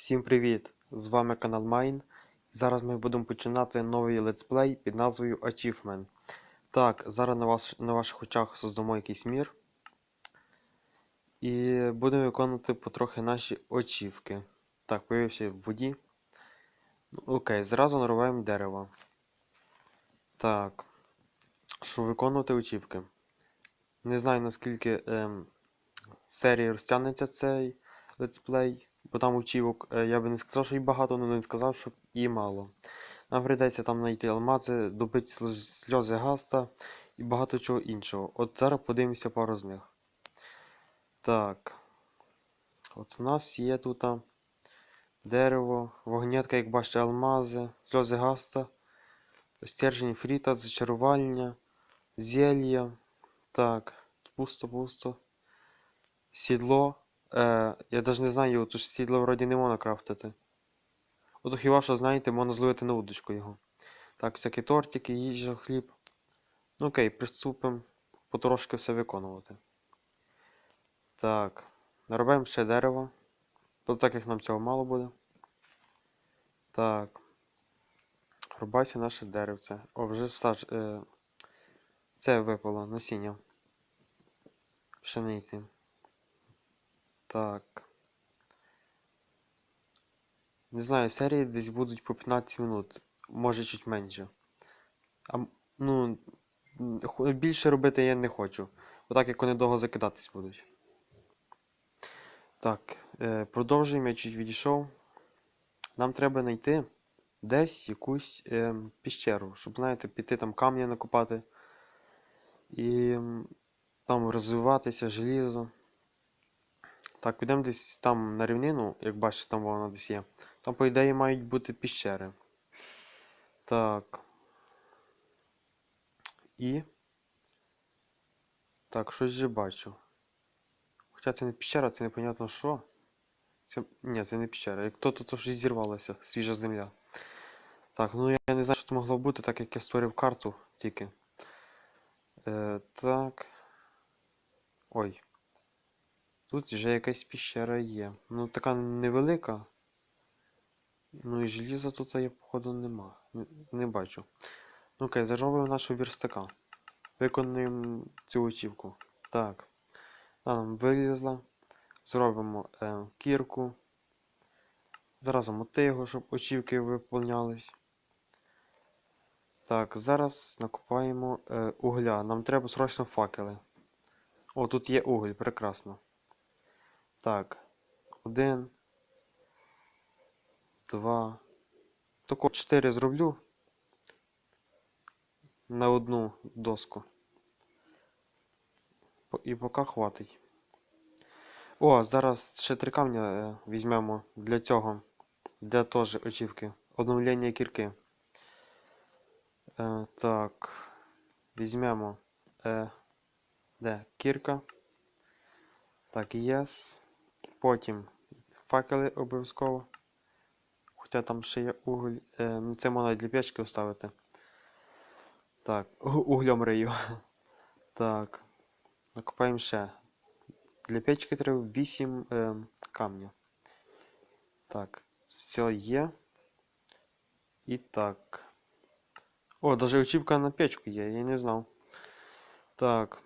Всім привіт! З вами канал Mine. Зараз ми будемо починати новий летсплей під назвою Achievement. Так, зараз на, вас, на ваших очах создамо якийсь мір. І будемо виконувати потрохи наші очівки. Так, появився в воді. Ну, Окей, зразу наруваємо дерево. Так. Щоб виконувати очівки. Не знаю наскільки ем, серії розтягнеться цей летсплей, бо там очівок, е, я би не сказав, що їх багато, але не сказав, що і мало. Нам прийдеться там знайти алмази, добити сльози гаста і багато чого іншого. От зараз подивимося пару з них. Так. От у нас є тут дерево, вогнятка, як бачите, алмази, сльози гаста, стержень фріта, зачарування, зелья. Так, пусто-пусто. Сідло. Е, я навіть не знаю, тут ж сідло вроді не можна крафтити. Ото хіба що знаєте, можна зловити на удочку його. Так, всякі тортики, їжа, хліб. Ну окей, приступимо потрошки все виконувати. Так, наробимо ще дерево. Бо так як нам цього мало буде. Так. Рубайся наше деревце. О, вже саж... Е... Це випало насіння. Пшениці. Так. Не знаю, серії десь будуть по 15 минут, може чуть менше. А, ну, більше робити я не хочу. Бо так як вони довго закидатись будуть. Так, е, продовжуємо, я чуть відійшов. Нам треба знайти десь якусь е, піщеру, щоб, знаєте, піти там камня накопати і там розвиватися, желізо. Так, підемо десь там на рівнину, як бачите, там вона десь є. Там, по ідеї, мають бути піщери. Так. І. Так, щось же бачу. Хоча це не піщера, це непонятно що. Це... Ні, це не піщера. Як то тут щось зірвалося, свіжа земля. Так, ну я не знаю, що це могло бути, так як я створив карту тільки. Е, так. Ой. Тут вже якась піщера є. Ну, така невелика. Ну і желіза тут я, походу, нема. Не, бачу. Ну окей, зробимо нашого вірстака. Виконуємо цю очівку. Так. Вона нам вилізла. Зробимо е, кірку. Зараз мотигу, щоб очівки виповнялись. Так, зараз накопаємо е, угля. Нам треба срочно факели. О, тут є уголь, прекрасно. Так. Один. Два. Тако 4 зроблю. На одну доску. І поки хватить. О, зараз ще три камня е, візьмемо для цього. Для теж очівки. Обновлення кірки. Е, так. Візьмемо. Е, де? Кірка. Так, єс. Потім факели обов'язково. Хоча там ще є уголь. Е, це можна для печки оставити. Так, углем рию. Так. Накопаємо ще. Для печки треба 8 е, камня. Так, все є. І так. О, даже очівка на печку є, я не знав. Так.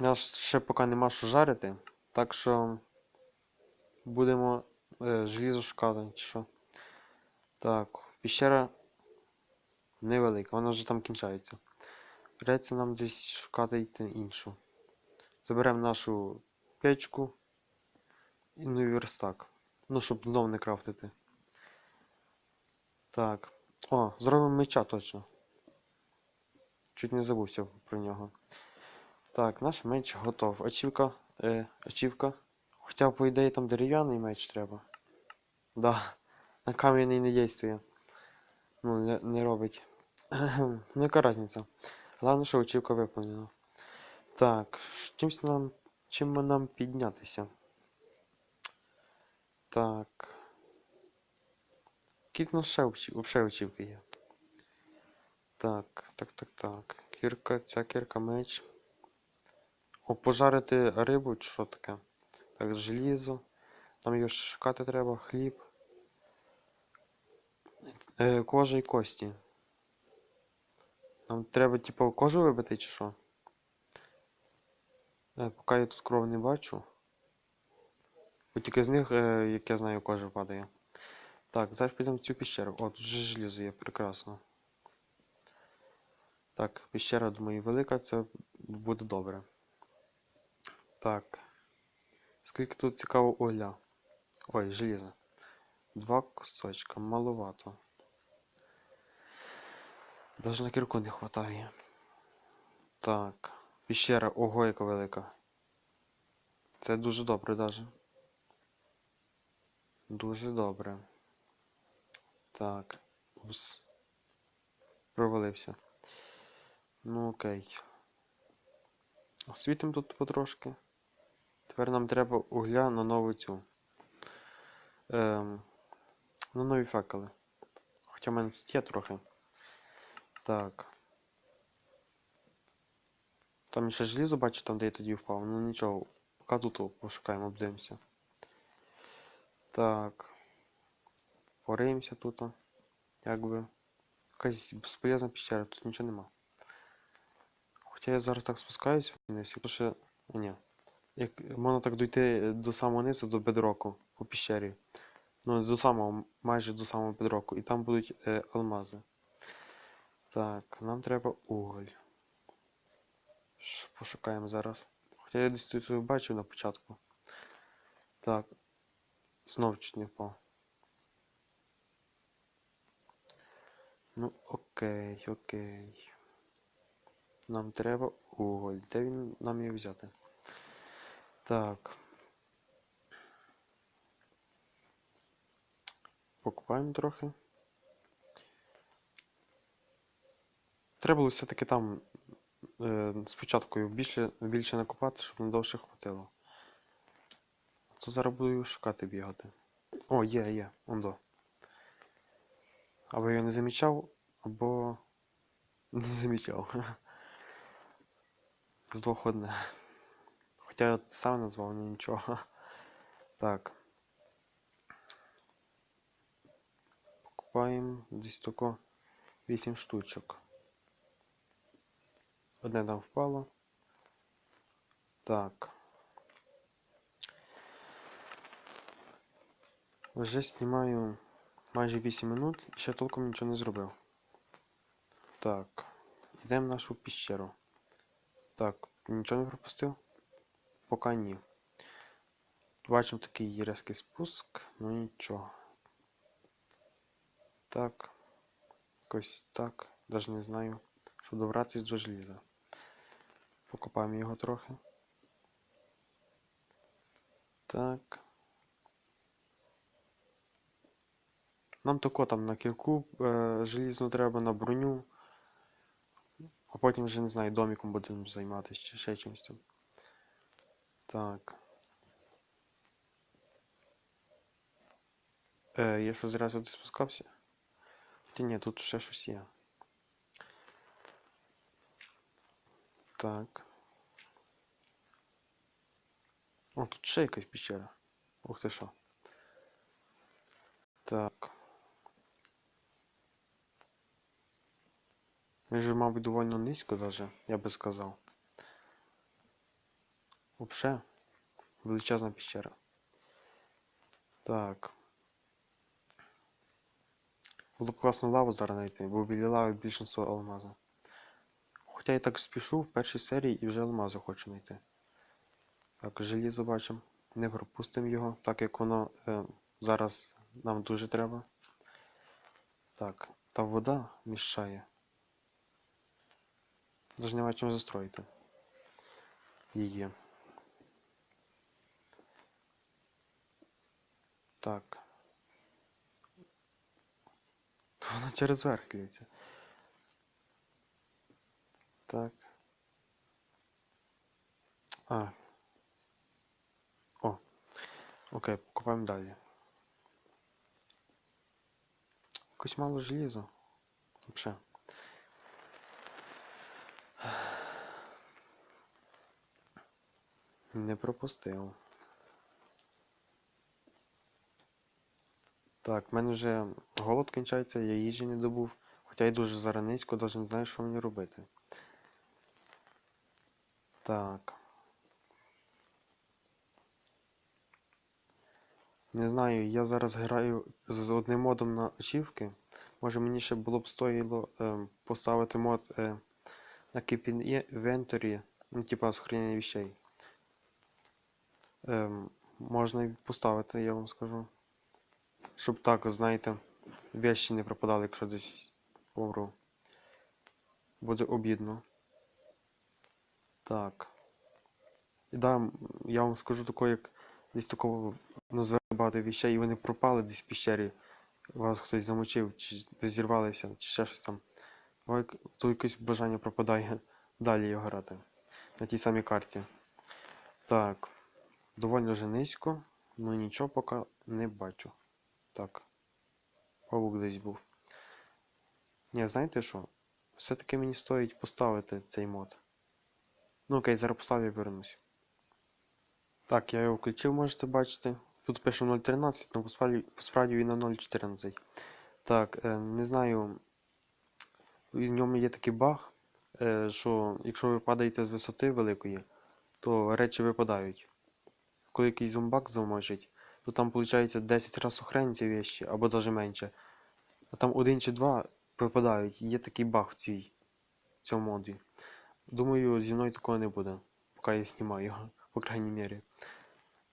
Нас ще поки нема що жарити. Так що будемо е, желізо шукати, що. Так, піщера невелика, вона вже там кінчається. Придеться нам десь шукати йти іншу. Заберемо нашу печку і ну верстак. Ну, щоб знов не крафтити. Так. О, зробимо меча точно. Чуть не забувся про нього. Так, наш меч готов. Ачівка. Е, ачівка. Хоча, по ідеї, там дерев'яний меч треба. Да. На кам'яний не дійствує. Ну, не, не робить. ну, яка різниця? Головне, що очівка виповнена. Так, чимсь нам. Чим ми нам піднятися? Так. В нас ще очівки є? Так, так, так, так. Кірка, ця кірка меч. О, пожарити рибу чи що таке? Так, желізо. Нам його шукати треба, хліб. Е, кожа і кості. Нам треба, типу, кожу вибити чи що? Е, поки я тут кров не бачу. Бо тільки з них, е, як я знаю, кожа падає. Так, зараз підемо в цю піщеру. О, тут же желізо є, прекрасно. Так, піщера, думаю, велика, це буде добре. Так. Скільки тут цікаво угля? Ой, желіза. Два кусочка, маловато. Даже на кірку не хватає. Так. Піщера, ого, яка велика. Це дуже добре даже. Дуже добре. Так. Упс. Провалився. Ну окей. Освітимо тут потрошки. Тепер нам треба угля на нову цю. Ем, на нові факели. Хоча в мене тут є трохи. Так. Там ще желізо бачу, там де я тоді впав. Ну нічого. Поки тут пошукаємо, обдивимося. Так. Пориємося тут. Якби. Якась безполезна піщера, тут нічого нема. Хоча я зараз так спускаюсь вниз, і то ще. Ні. Як можна так дойти до самого низу, до бедроку по піщері. Ну, до самого, майже до самого бедроку. І там будуть е, алмази. Так, нам треба уголь. Ш- Пошукаємо зараз. Хоча я десь тут бачив на початку. Так. Знов чуть не впав. Ну, окей, окей. Нам треба уголь. Де він нам його взяти? Так. Покупаємо трохи. Треба було все-таки там е, спочатку більше, більше накопати, щоб надовше хватило. То зараз буду його шукати бігати. О, є, є, ондо. Або я не замічав, або не замічав. З двох одне. Хоча я сам назвав, нічого. Так. Покупаємо десь тако 8 штучок. Одне там впало. Так. Вже знімаю майже 8 минут і ще толком нічого не зробив. Так. Йдемо в нашу піщеру. Так, нічого не пропустив? Поки ні. Бачимо такий різкий спуск, ну нічого. Так. Якось так. Даже не знаю. Щоб добратись до желіза. Покопаємо його трохи. Так. Нам тако там на кірку е, желізну треба на броню. А потім вже не знаю, доміком будемо займатися чи ще чимось. Так. Е, я що зразу сюди спускався? Хоча ні, тут ще щось є. Так. О, тут ще якась пещера. Ух ти що. Так. Він же, мабуть, доволі низько даже, я би сказав. Вообще, величезна пещера. Так. Було б класно лаву зараз знайти, бо біля лави більшинство алмаза. Хоча я так спішу в першій серії і вже алмази хочу знайти. Так, желізо бачимо. Не пропустимо його, так як воно е, зараз нам дуже треба. Так, та вода мішає. Даже немає чим застроїти. Її. Так. Вона через верх лється. Так. А. О. Окей, покупаємо далі. Якось мало желіза. Вообще. Не пропустив. Так, в мене вже голод кінчається, я їжі не добув. Хоча я дуже зараз низько, навіть не знаю, що мені робити. Так. Не знаю, я зараз граю з одним модом на ачівки. Може мені ще було б стоїло ем, поставити мод е, на Keep Inventory, ну, типа сохранення вещей. Ем, можна поставити, я вам скажу. Щоб так, знаєте, вещі не пропадали, якщо десь помру. Буде обідно. Так. І да, я вам скажу тако, як десь такого назве багато вещей, і вони пропали десь в піщері. Вас хтось замочив, чи зірвалися, чи ще щось там. То якесь бажання пропадає далі його грати. На тій самій карті. Так. Доволі вже низько, ну нічого поки не бачу. Так. Павук десь був. Ні, знаєте що? Все-таки мені стоїть поставити цей мод. Ну окей, зараз поставлю і вернусь. Так, я його включив, можете бачити. Тут пише 0.13, але посправді він на 0.14. Так, е, не знаю. В ньому є такий баг, е, що якщо ви падаєте з висоти великої, то речі випадають. Коли якийсь зомбак замочить, то там виходить 10 разів сохраниться вещі, або навіть менше. А там один чи два випадають. Є такий баг в цій в цьому моді. Думаю, зі мною такого не буде, поки я знімаю його, по крайній мірі.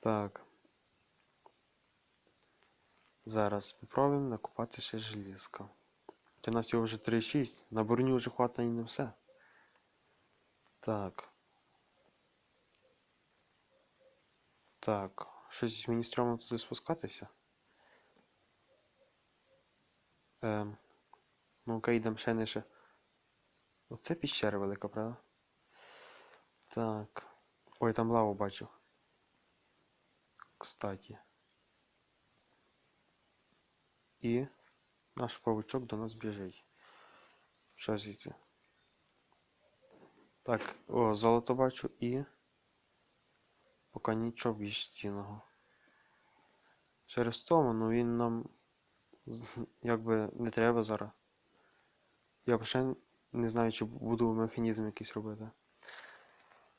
Так. Зараз спробуємо накопати ще желізка. У нас його вже 3,6. На броню вже хватає не все. Так. Так. Щось мені стрьомно туди спускатися. Ем. Ну окей, йдемо ще нижче. Оце піщера велика, правда? Так. Ой, там лаву бачу. Кстати. І наш павучок до нас біжить. Що звідси? Так, о, золото бачу і. Поки нічого більш цінного. Через тому, ну він нам якби не треба зараз. Я ще не знаю, чи буду механізм якийсь робити.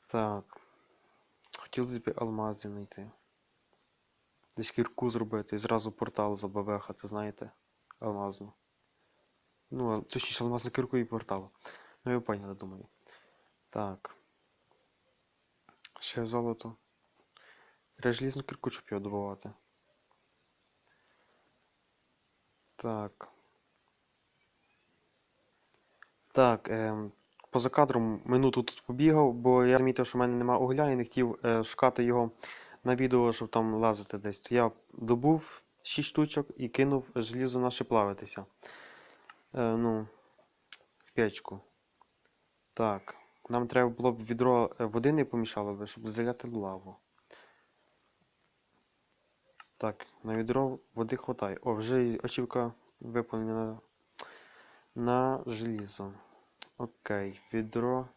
Так. Хотілося б алмази знайти. Десь кірку зробити і зразу портал забабехати, знаєте? Алмазну. Ну, точніше, алмазну кірку і портал. Ну, ви поняли, думаю. Так. Ще золото. Треба желізну кірку, щоб його добувати. Так. Так, ем, поза кадром минуту тут побігав, бо я замітив, що в мене нема угля і не хотів е, шукати його на відео, щоб там лазити десь. То я добув 6 штучок і кинув желізо наше плавитися. Е, ну, в печку. Так. Нам треба було б відро е, води не помішало би, щоб заляти лаву. Так, на відро води хватає. О, вже очівка виповнена на желізо. Окей, відро.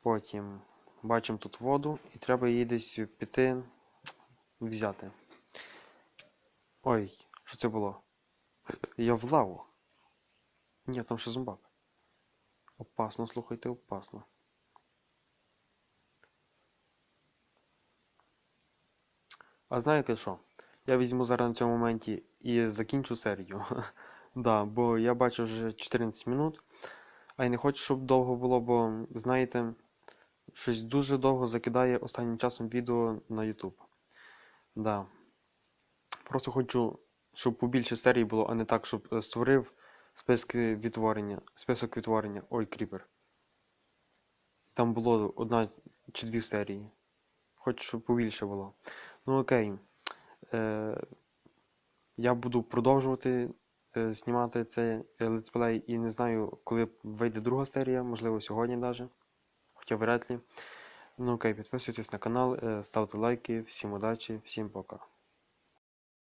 Потім бачимо тут воду і треба її десь піти взяти. Ой, що це було? Я в лаву. Ні, там ще зомбак. Опасно, слухайте, опасно. А знаєте що? Я візьму зараз на цьому моменті і закінчу серію. Да, бо я бачу вже 14 минут, а я не хочу, щоб довго було, бо, знаєте, щось дуже довго закидає останнім часом відео на YouTube. Да. Просто хочу, щоб побільше серій було, а не так, щоб е, створив списки відтворення, список відтворення. Ой, кріпер. Там було одна чи дві серії. Хочу, щоб побільше було. Ну окей. Е, я буду продовжувати е, знімати цей летсплей і не знаю, коли вийде друга серія, можливо, сьогодні навіть. Хоча вряд ли. Ну окей, підписуйтесь на канал, е, ставте лайки, всім удачі, всім пока.